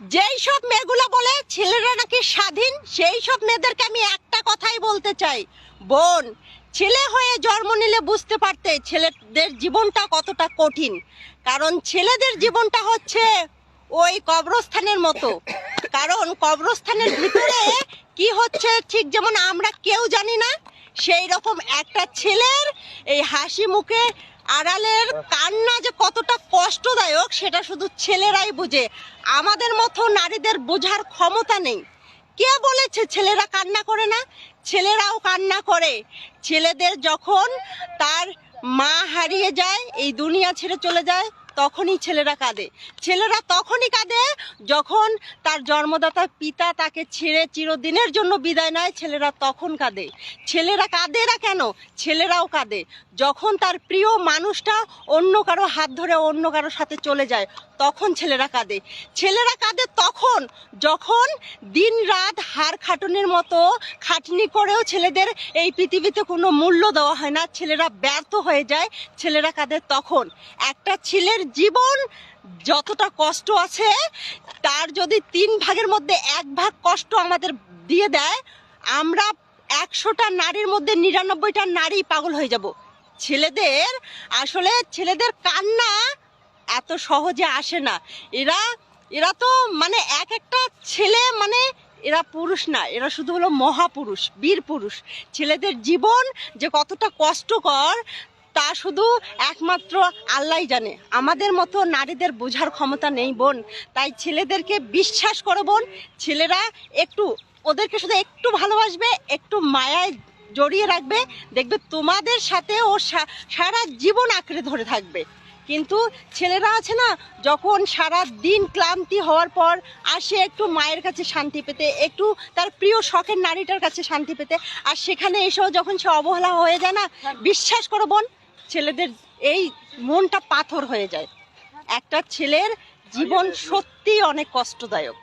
যেই সব মেয়েগুলো বলে ছেলেরা নাকি স্বাধীন, সেই সব মেয়েদেরকে আমি একটা কথাই বলতে চাই। বোন, ছেলে হয়ে জন্ম নিলে বুঝতে পারতে ছেলেদের জীবনটা কতটা কঠিন। কারণ ছেলেদের জীবনটা হচ্ছে ওই কবরস্থানের মতো। কারণ কবরস্থানের ভিতরে কি হচ্ছে ঠিক যেমন আমরা কেউ জানি না, সেই রকম একটা ছেলের এই হাসি মুখে আড়ালের কান্না যে কতটা কষ্টদায়ক, সেটা শুধু ছেলেরাই বুঝে। আমাদের মতো নারীদের বোঝার ক্ষমতা নেই। কে বলেছে ছেলেরা কান্না করে না? ছেলেরাও কান্না করে। ছেলেদের যখন তার মা হারিয়ে যায়, এই দুনিয়া ছেড়ে চলে যায় তখনই ছেলেরা কাঁদে। ছেলেরা তখনই কাঁদে যখন তার জন্মদাতা পিতা তাকে ছেড়ে চিরদিনের জন্য বিদায় নেয়, ছেলেরা তখন কাঁদে। ছেলেরা কাঁদে না কেন? ছেলেরাও কাঁদে। যখন তার প্রিয় মানুষটা অন্য কারও হাত ধরে অন্য কারোর সাথে চলে যায়, তখন ছেলেরা কাঁদে। ছেলেরা কাঁদে তখন যখন দিন রাত হাড় খাটুনির মতো খাটনি করেও ছেলেদের এই পৃথিবীতে কোনো মূল্য দেওয়া হয় না। ছেলেরা ব্যর্থ হয়ে যায়, ছেলেরা কাঁদে তখন। একটা ছেলের জীবন যতটা কষ্ট আছে, তার যদি তিন ভাগের মধ্যে এক ভাগ কষ্ট আমাদের দিয়ে দেয়, আমরা একশোটা নারীর মধ্যে নিরানব্বইটা নারী পাগল হয়ে যাব। ছেলেদের, আসলে ছেলেদের কান্না এত সহজে আসে না। এরা এরা তো মানে এক একটা ছেলে মানে এরা পুরুষ না, এরা শুধু হলো মহাপুরুষ বীর পুরুষ ছেলেদের জীবন যে কতটা কষ্টকর তা শুধু একমাত্র আল্লাহ জানে। আমাদের মতো নারীদের বোঝার ক্ষমতা নেই বোন। তাই ছেলেদেরকে বিশ্বাস করো বোন। ছেলেরা একটু ওদেরকে শুধু একটু ভালোবাসবে একটু মায়ায় জড়িয়ে রাখবে। দেখবে তোমাদের সাথে ও সারা জীবন আঁকড়ে ধরে থাকবে। কিন্তু ছেলেরা আছে না যখন সারা দিন ক্লান্তি হওয়ার পর আসে একটু মায়ের কাছে শান্তি পেতে একটু তার প্রিয় শখের নারীটার কাছে শান্তি পেতে আর সেখানে এসেও যখন সে অবহেলা হয়ে যায় না বিশ্বাস করো বোন ছেলেদের এই মনটা পাথর হয়ে যায়। একটা ছেলের জীবন সত্যি অনেক কষ্টদায়ক।